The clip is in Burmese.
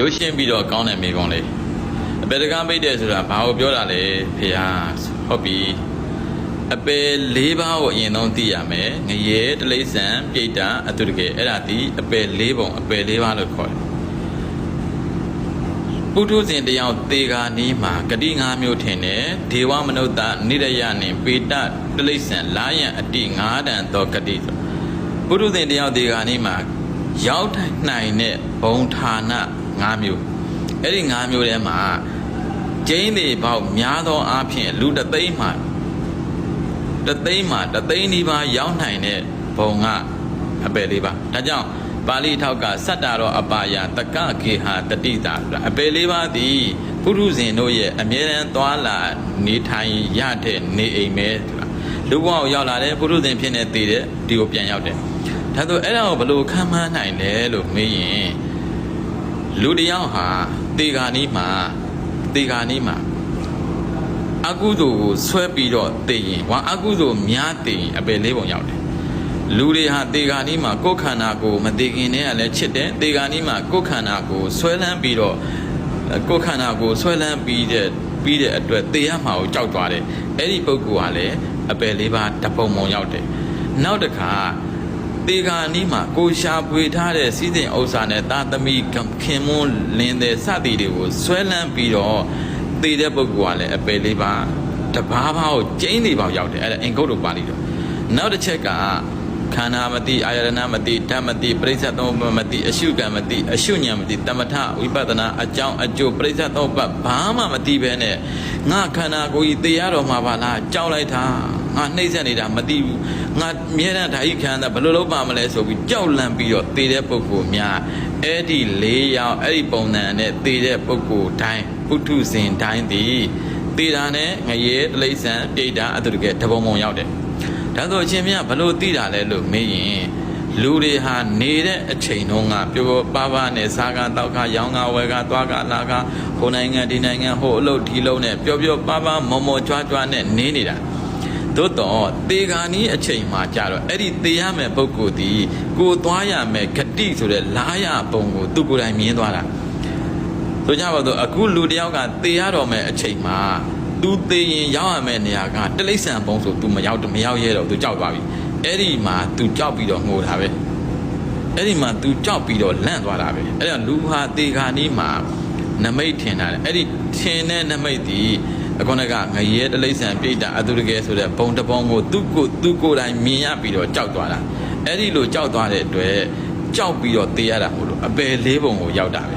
ရုပ်ရှင်းပြီးတော့ကောင်းတဲ့မိကုံးလေးအပေတကားပိတ်တယ်ဆိုတာဘာကိုပြောတာလဲဖေဟာဟုတ်ပြီအပေ၄ပါးကိုအရင်ဆုံးသိရမယ်ငရဲတလိษံပြိတ္တာအတုတကယ်အဲ့ဒါဒီအပေ၄ပုံအပေ၄ပါးလို့ခေါ်တယ်ပုထုဇဉ်တယောက်သေဂာနီးမှာဂတိ၅မျိုးထင်တယ်ဒေဝမနုဿနိရယနှင့်ပေတတလိษံလာယံအတိ၅တန်သောဂတိဆိုပုထုဇဉ်တယောက်သေဂာနီးမှာရောက်နိုင်တဲ့ဘုံဌာန ၅မျိုးအဲ့ဒီ၅မျိုးထဲမှာကျင်းတွေပေါက်များသောအားဖြင့်လူတစ်သိန်းမှာတစ်သိန်းမှာတစ်သိန်းဒီပါရောက်နိုင်တဲ့ဘုံကအပယ်လေးပါဒါကြောင့်ပါဠိထောက်ကစတ္တာရောအပါယတကခေဟာတတိတာဆိုတာအပယ်လေးပါသည်ပုရုဇဉ်တို့ရဲ့အမြဲတမ်းသွာလာနေထိုင်ရတဲ့နေအိမ်ပဲဆိုတာလူဘဝကိုရောက်လာတဲ့ပုရုဇဉ်ဖြစ်နေသေးတဲ့ဒီကိုပြန်ရောက်တယ်ဒါဆိုအဲ့ဒါကိုဘယ်လိုခံမှန်းနိုင်လဲလို့မေးရင် လူတစ်ယောက်ဟာတေဂာနီးမှာတေဂာနီးမှာအကုသိုလ်ကိုဆွဲပြီးတော့တည်ရင်ဝါအကုသိုလ်များတည်ရင်အပယ်လေးပုံရောက်တယ်လူတွေဟာတေဂာနီးမှာကိုယ်ခန္ဓာကိုမတည်ခင်နဲ့ကလည်းချစ်တယ်တေဂာနီးမှာကိုယ်ခန္ဓာကိုဆွဲလန်းပြီးတော့ကိုယ်ခန္ဓာကိုဆွဲလန်းပြီးတဲ့ပြီးတဲ့အတွက်တေရမှာကိုကြောက်သွားတယ်အဲ့ဒီပုဂ္ဂိုလ်ဟာလည်းအပယ်လေးပါတပုံပုံရောက်တယ်နောက်တစ်ခါ တေဂာနီးမှာကိုရှာပွေထားတဲ့စီးစိမ်ဥစ္စာနဲ့သာသမီခင်မွန်းလင်းတဲ့စသည်တွေကိုဆွဲလန်းပြီးတော့သေတဲ့ပုဂ္ဂိုလ်ကလည်းအပယ်လေးပါတဘာဘာကိုကျင်းနေပါရောက်တယ်အဲ့ဒါအင်္ဂုတ္တပါဠိတော်နောက်တစ်ချက်ကခန္ဓာမတိအာယရဏမတိဓမ္မတိပရိစ္ဆေသုံးပမတိအရှုကံမတိအရှုညံမတိတမထဝိပဿနာအကြောင်းအကျိုးပရိစ္ဆေသုံးပတ်ဘာမှမတိပဲနဲ့ငါခန္ဓာကိုယ်ကြီးသေရတော်မှာပါလားကြောက်လိုက်တာ ငါနှိမ့်ဆက်နေတာမသိဘူးငါမြဲတမ်းဓာကြီးခံတာဘယ်လိုလုပ်ပါမလဲဆိုပြီးကြောက်လန့်ပြီးတော့သေတဲ့ပုဂ္ဂိုလ်များအဲ့ဒီ၄ယောက်အဲ့ဒီပုံစံနဲ့သေတဲ့ပုဂ္ဂိုလ်တိုင်းပုထုဇဉ်တိုင်းသည်သေတာနဲ့ငရဲတလိษံပြိတ္တာအတုတကယ်တပုံပုံရောက်တယ်ဒါဆိုအချင်းမြတ်ဘလို့သိတာလဲလို့မေးရင်လူတွေဟာနေတဲ့အချိန်တုန်းကပျော်ပျော်ပါးပါးနဲ့စားကားတောက်ကားရောင်းကားဝယ်ကားသွားကားလာကားဟိုနိုင်ငံဒီနိုင်ငံဟိုအလုပ်ဒီလုပ်နဲ့ပျော်ပျော်ပါးပါးမော်မော်ကြွားကြွားနဲ့နေနေတာ သို့တော့တေဂာနီးအချိန်မှာကြတော့အဲ့ဒီတေရမယ်ပုဂ္ဂိုလ်ဒီကိုသွားရမယ်ဂတိဆိုတဲ့လားရပုံကိုသူကိုယ်တိုင်မြင်သွားတာဆိုကြပါတော့အခုလူတယောက်ကတေရတော်မယ်အချိန်မှာသူတေရင်ရောက်ရမယ်နေရာကတလိษံပုံဆို तू မရောက်မရောက်ရဲတော့ तू ကြောက်သွားပြီအဲ့ဒီမှာ तू ကြောက်ပြီးတော့ငိုတာပဲအဲ့ဒီမှာ तू ကြောက်ပြီးတော့လန့်သွားတာပဲအဲ့ဒါလူဟာတေဂာနီးမှာနမိတ်ထင်တာလေအဲ့ဒီထင်တဲ့နမိတ်ဒီ အခုနကငရဲတလိษံပြိတ္တာအတုတကယ်ဆိုတဲ့ဘုံတပုံကိုသူ့ကိုသူ့ကိုယ်တိုင်မြင်ရပြီးတော့ကြောက်သွားတာအဲ့ဒီလိုကြောက်သွားတဲ့အတွက်ကြောက်ပြီးတော့တေးရတာမို့လို့အပယ်လေးပုံကိုရောက်တာပဲ